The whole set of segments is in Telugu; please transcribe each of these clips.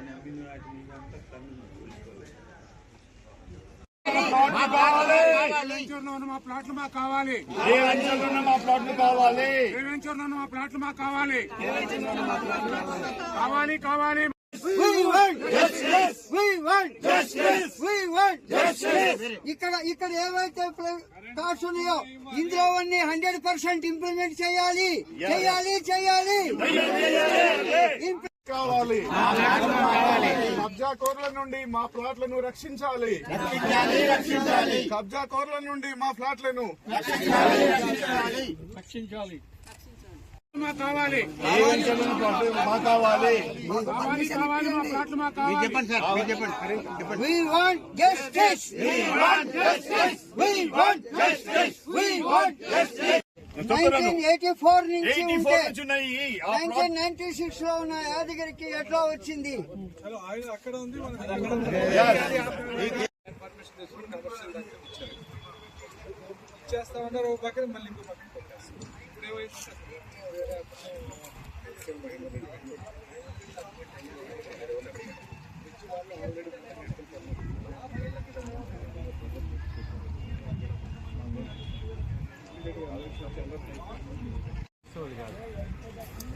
ఆయన అమ్మిన వాటి మీద అంతా కన్ను మా ప్లాట్లు మాకు కావాలి మా ప్లాట్లు కావాలి మా ప్లాట్లు మాకు కావాలి కావాలి కావాలి ఇక్కడ ఇక్కడ ఏవైతే కార్డ్స్ ఉన్నాయో ఇందులో హండ్రెడ్ పర్సెంట్ ఇంప్లిమెంట్ చేయాలి. చేయాలి చేయాలి. కావాలి. కబ్జా కోర్ల నుండి మా ప్లాట్లను రక్షించాలి. కబ్జా కోర్ల నుండి మా ప్లాట్లను మాకు కావాలి. మా కావాలి. కావాలి కావాలి మా ప్లాట్లు మాకు కావాలి. We want justice. We want justice. We want justice. We want justice. 1984 నుంచి ఎయిటీ ఉంటే ఫోర్ నుంచి ఉన్నాయి. ఆ ప్లాట్ 1996 లో ఉన్న యాదగిరికి ఎట్లా వచ్చింది? చేస్తామన్నారు ఒక పక్కన మళ్ళీ ఇంకో పక్కన పెట్టేస్తారు ఇప్పుడు ఏమైందంటే వేరే అతను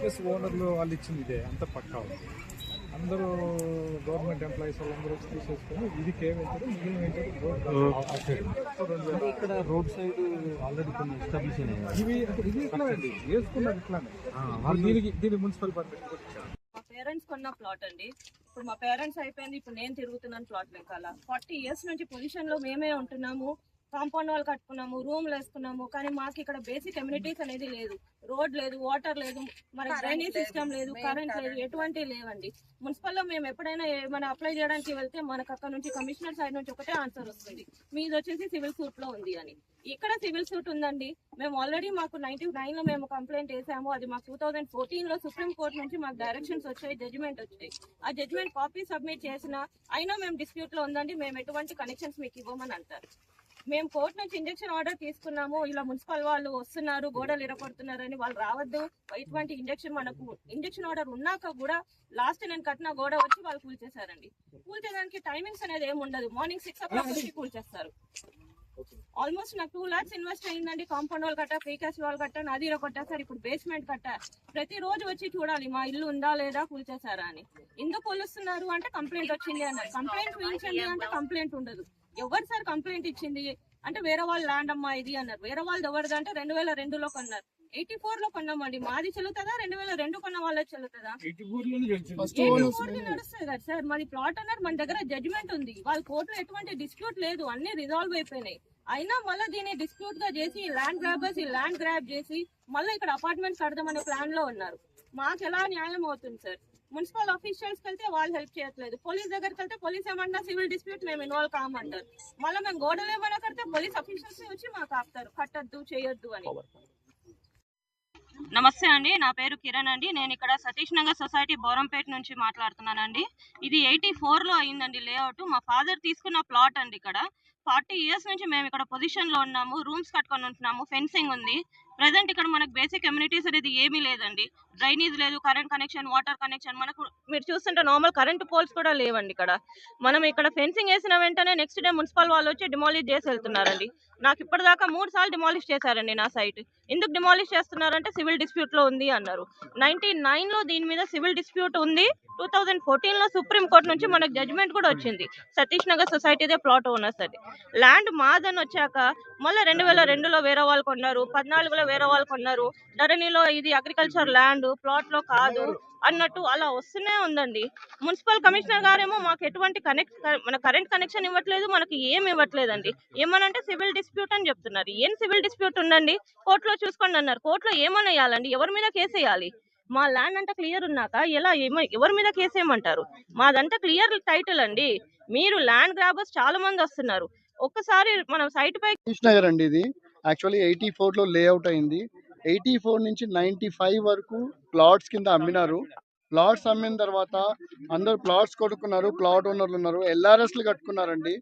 ప్లస్ ఓనర్లు వాళ్ళు ఇచ్చింది ఇదే. అంత పక్కా అందరూ గవర్నమెంట్ ఎంప్లాయీస్ వాళ్ళందరూ వచ్చి తీసేసుకొని ఇది మిగిలిన ఇక్కడ రోడ్ సైడ్ ఆల్రెడీ కొన్ని ఎస్టాబ్లిష్ అయినాయి ఇవి ఇది ఇట్లా అండి. వేసుకున్నది ఇట్లానే. దీనికి దీనికి మున్సిపల్ పర్మిట్ మా పేరెంట్స్ కొన్న ప్లాట్ అండి. ఇప్పుడు మా పేరెంట్స్ అయిపోయింది ఇప్పుడు నేను తిరుగుతున్నాను ప్లాట్ వెనకాల. ఫార్టీ ఇయర్స్ నుంచి పొజిషన్లో మేమే ఉంటున్నాము. కాంపౌండ్ వాళ్ళు కట్టుకున్నాము రూమ్లు వేసుకున్నాము కానీ మాకు ఇక్కడ బేసిక్ కమ్యూనిటీస్ అనేది లేదు. రోడ్ లేదు వాటర్ లేదు మనకి డ్రైనేజ్ సిస్టమ్ లేదు కరెంట్ లేదు ఎటువంటి లేవండి. మున్సిపల్లో మేము ఎప్పుడైనా ఏమైనా అప్లై చేయడానికి వెళ్తే మనకు అక్కడ నుంచి కమిషనర్ సైడ్ నుంచి ఒకటే ఆన్సర్ వస్తుంది. మీది వచ్చేసి సివిల్ సూట్లో ఉంది అని. ఇక్కడ సివిల్ సూట్ ఉందండి. మేము ఆల్రెడీ మాకు నైన్టీ నైన్లో మేము కంప్లైంట్ చేసాము అది మాకు టూ థౌసండ్ ఫోర్టీన్లో సుప్రీం కోర్ట్ నుంచి మాకు డైరెక్షన్స్ వచ్చాయి జడ్జిమెంట్ వచ్చాయి. ఆ జడ్జిమెంట్ కాపీ సబ్మిట్ చేసిన అయినా మేము డిస్ప్యూట్లో ఉందండి. మేము ఎటువంటి కనెక్షన్స్ మీకు ఇవ్వమని అంటారు. మేము కోర్టు నుంచి ఇంజక్షన్ ఆర్డర్ తీసుకున్నాము. ఇలా మున్సిపల్ వాళ్ళు వస్తున్నారు గోడలు ఇరగొడుతున్నారని వాళ్ళు రావద్దు. ఇటువంటి ఇంజక్షన్ మనకు ఇంజక్షన్ ఆర్డర్ ఉన్నాక కూడా లాస్ట్ నేను కట్టిన గోడ వచ్చి వాళ్ళు కూల్చేశారండి. కూల్చేదానికి టైమింగ్స్ అనేది ఏమి ఉండదు. మార్నింగ్ సిక్స్ ఓ క్లాక్ వచ్చి కూల్చేస్తారు. ఆల్మోస్ట్ నాకు టూ లాక్స్ ఇన్వెస్ట్ అయ్యిందండి కాంపౌండ్ వాళ్ళు కట్ట ప్రీకాస్ట్ వాళ్ళు కట్ట నది కొట్టేసారు ఇప్పుడు బేస్మెంట్ కట్ట. ప్రతి రోజు వచ్చి చూడాలి మా ఇల్లు ఉందా లేదా కూల్చేశారా అని. ఎందుకు కొలుస్తున్నారు అంటే కంప్లైంట్ వచ్చింది అన్నారు. కంప్లైంట్ అంటే కంప్లైంట్ ఉండదు. ఎవరు సార్ కంప్లైంట్ ఇచ్చింది? అంటే వేరే వాళ్ళ ల్యాండ్ అమ్మా ఇది అన్నారు. వేరే వాళ్ళది ఎవరిది అంటే రెండు వేల రెండులో కొన్నారు. ఎయిటీ ఫోర్లో కొన్నామండి. మాది చెల్లుతుందా? రెండు వేల రెండు కొన్న వాళ్ళకి చెల్లుతుందా? నడుస్తుంది కదా సార్. మాది ప్లాట్ అన్నారు మన దగ్గర జడ్జిమెంట్ ఉంది. వాళ్ళ కోర్టులో ఎటువంటి డిస్ప్యూట్ లేదు. అన్ని రిజాల్వ్ అయిపోయినాయి. అయినా మళ్ళీ దీన్ని డిస్ప్యూట్గా చేసి ల్యాండ్ గ్రాబర్స్ ఈ ల్యాండ్ గ్రాబ్ చేసి మళ్ళీ ఇక్కడ అపార్ట్మెంట్స్ కడదామనే ప్లాన్లో ఉన్నారు. మాకు ఎలా న్యాయం అవుతుంది సార్? మున్సిపల్ ఆఫీషియల్స్ వెళ్తే వాళ్ళు హెల్ప్ చేయట్లేదు. పోలీస్ దగ్గరికి వెళ్తే పోలీస్ ఏమన్నా సివిల్ డిస్ప్యూట్ మేము ఇన్వాల్వ్ కామంటారు. మళ్ళీ మేము గోడలు ఏమైనా కడితే పోలీస్ ఆఫీషియల్స్ వచ్చి మాకు ఆపుతారు. కట్టద్దు చేయొద్దు అని. నమస్తే అండి. నా పేరు కిరణ్ అండి. నేను ఇక్కడ సతీష్ నగర్ సొసైటీ బోరంపేట నుంచి మాట్లాడుతున్నానండి. ఇది ఎయిటీ ఫోర్లో అయిందండి లేఅవుట్ మా ఫాదర్ తీసుకున్న ప్లాట్ అండి ఇక్కడ. ఫార్టీ ఇయర్స్ నుంచి మేము ఇక్కడ పొజిషన్లో ఉన్నాము రూమ్స్ కట్టుకొని ఉంటున్నాము ఫెన్సింగ్ ఉంది. ప్రజెంట్ ఇక్కడ మనకు బేసిక్ కమ్యూనిటీస్ అనేది ఏమీ లేదండి. డ్రైనేజ్ లేదు కరెంట్ కనెక్షన్ వాటర్ కనెక్షన్ మనకు మీరు చూస్తుంటే నార్మల్ కరెంట్ పోల్స్ కూడా లేవండి ఇక్కడ. మనం ఇక్కడ ఫెన్సింగ్ వేసిన వెంటనే నెక్స్ట్ డే మున్సిపల్ వాళ్ళు వచ్చి డిమాలిష్ చేసి వెళ్తున్నారండి. నాకు ఇప్పటిదాకా మూడు సార్లు డిమాలిష్ చేశారండి నా సైట్ ఎందుకు డిమాలిష్ చేస్తున్నారంటే సివిల్ డిస్ప్యూట్లో ఉంది అన్నారు. నైన్టీ నైన్లో దీని మీద సివిల్ డిస్ప్యూట్ ఉంది. టూ థౌజండ్ ఫోర్టీన్లో సుప్రీం కోర్ట్ నుంచి మనకు జడ్జ్మెంట్ కూడా వచ్చింది. సతీష్ నగర్ సొసైటీదే ప్లాట్ ఓనర్స్ అది ల్యాండ్ మాదని వచ్చాక మళ్ళీ రెండు వేల రెండులో వేరే వాళ్ళు కొన్నారు పద్నాలుగులో వేరే వాళ్ళు కొన్నారు. ధరణిలో ఇది అగ్రికల్చర్ ల్యాండ్ ప్లాట్లో కాదు అన్నట్టు అలా వస్తూనే ఉందండి. మున్సిపల్ కమిషనర్ గారేమో మాకు ఎటువంటి కనెక్ట్ మన కరెంట్ కనెక్షన్ ఇవ్వట్లేదు మనకి ఏం ఇవ్వట్లేదండి. ఏమనంటే సివిల్ డిస్ప్యూట్ అని చెప్తున్నారు. ఏం సివిల్ డిస్ప్యూట్ ఉందండి? కోర్టులో చూసుకోండి అన్నారు. కోర్టులో ఏమని వేయాలండి? ఎవరి మీద కేసు వేయాలి? మా ల్యాండ్ అంతా క్లియర్ ఉన్నాక ఎలా ఎవరి మీద కేసేయమంటారు మాదంతా క్లియర్ టైటిల్ అండి. మీరు ల్యాండ్ గ్రాబర్స్ చాలా మంది వస్తున్నారు. ఒక్కసారి మనం సైట్ పై కృష్ణ నగర్ అండి ఇది. యాక్చువల్లీ ఎయిటీ ఫోర్లో లేఅవుట్ అయింది. ఎయిటీ ఫోర్ నుంచి నైన్టీ ఫైవ్ వరకు ప్లాట్స్ కింద అమ్మినారు. ప్లాట్స్ అమ్మిన తర్వాత అందరు ప్లాట్స్ కొట్టుకున్నారు ప్లాట్ ఓనర్లు ఉన్నారు ఎల్ఆర్ఎస్లు కట్టుకున్నారండి.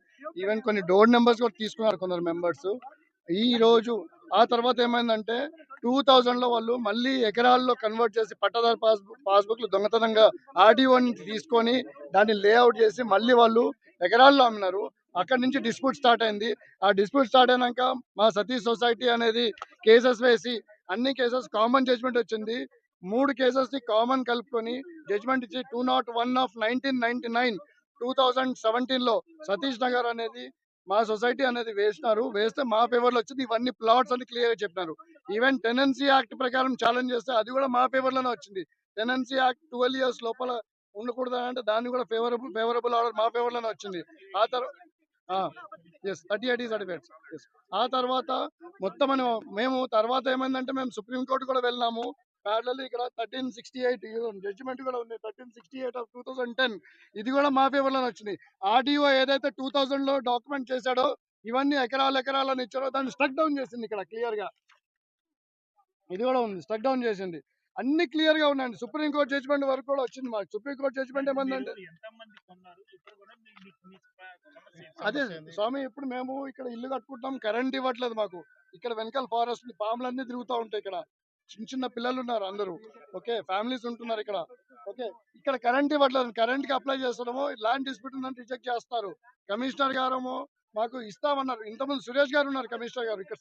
ఈవెన్ కొన్ని డోర్ నెంబర్స్ కూడా తీసుకున్నారు కొందరు మెంబర్స్. ఈ రోజు ఆ తర్వాత ఏమైందంటే టూ థౌజండ్లో వాళ్ళు మళ్ళీ ఎకరాల్లో కన్వర్ట్ చేసి పట్టదారు పాస్బుక్ పాస్బుక్లు దొంగతనంగా ఆర్డీఓ నుంచి తీసుకొని దాన్ని లేఅవుట్ చేసి మళ్ళీ వాళ్ళు ఎకరాల్లో అమ్మినారు. అక్కడ నుంచి డిస్ప్యూట్ స్టార్ట్ అయింది. ఆ డిస్ప్యూట్ స్టార్ట్ అయినాక మా సతీష్ సొసైటీ అనేది కేసెస్ వేసి అన్ని కేసెస్ కామన్ జడ్జ్మెంట్ వచ్చింది. మూడు కేసెస్ని కామన్ కలుపుకొని జడ్జ్మెంట్ ఇచ్చి two not one of nineteen ninety nine two thousand సెవెంటీన్లో సతీష్ నగర్ అనేది మా సొసైటీ అనేది వేసినారు. వేస్తే మా ఫేవర్లో వచ్చింది. ఇవన్నీ ప్లాట్స్ అని క్లియర్గా చెప్పినారు. ఈవెన్ టెనెన్సీ యాక్ట్ ప్రకారం ఛాలెంజ్ చేస్తే అది కూడా మా ఫేవర్లోనే వచ్చింది. టెనెన్సీ యాక్ట్ ట్వెల్వ్ ఇయర్స్ లోపల ఉండకూడదు అంటే దాన్ని కూడా ఫేవరబుల్ ఫేవరబుల్ ఆర్డర్ మా ఫేవర్లోనే వచ్చింది. ఆ తర్వాత S thirty eight certificates S ఆ తర్వాత మొత్తం అని మేము తర్వాత ఏమైందంటే మేము సుప్రీం కోర్టు కూడా వెళ్ళినాము. ప్యారలల్ ఇక్కడ థర్టీన్ సిక్స్టీ ఎయిట్ జడ్జిమెంట్ కూడా ఉంది. Thirteen sixty eight of two thousand ten ఇది కూడా మా ఫేవర్ వచ్చింది. ఆర్డీఓ ఏదైతే టూ థౌసండ్లో డాక్యుమెంట్ చేశాడో ఇవన్నీ ఎకరాలు ఎకరాలని ఇచ్చారో దాన్ని స్ట్రక్ డౌన్ చేసింది ఇక్కడ క్లియర్గా. ఇది కూడా ఉంది స్ట్రక్ డౌన్ చేసింది. అన్ని క్లియర్గా ఉన్నాయండి. సుప్రీంకోర్టు జడ్జిమెంట్ వరకు కూడా వచ్చింది మాకు. సుప్రీంకోర్టు జడ్జిమెంట్ ఏమందంటే అదే స్వామి ఇప్పుడు మేము ఇక్కడ ఇల్లు కట్టుకుంటాం కరెంట్ ఇవ్వట్లేదు మాకు. ఇక్కడ వెనకాల ఫారెస్ట్ పాములన్నీ తిరుగుతూ ఉంటాయి ఇక్కడ. చిన్న చిన్న పిల్లలు ఉన్నారు అందరూ. ఓకే ఫ్యామిలీస్ ఉంటున్నారు ఇక్కడ. ఓకే ఇక్కడ కరెంట్ ఇవ్వట్లేదు. కరెంట్కి అప్లై చేస్తున్నాము. ల్యాండ్ డిస్ప్యూట్ ఉందని రిజెక్ట్ చేస్తారు. కమిషనర్ గారేమో మాకు ఇస్తామన్నారు. ఇంతకుముందు సురేష్ గారు ఉన్నారు కమిషనర్ గారు. ఇక్కడ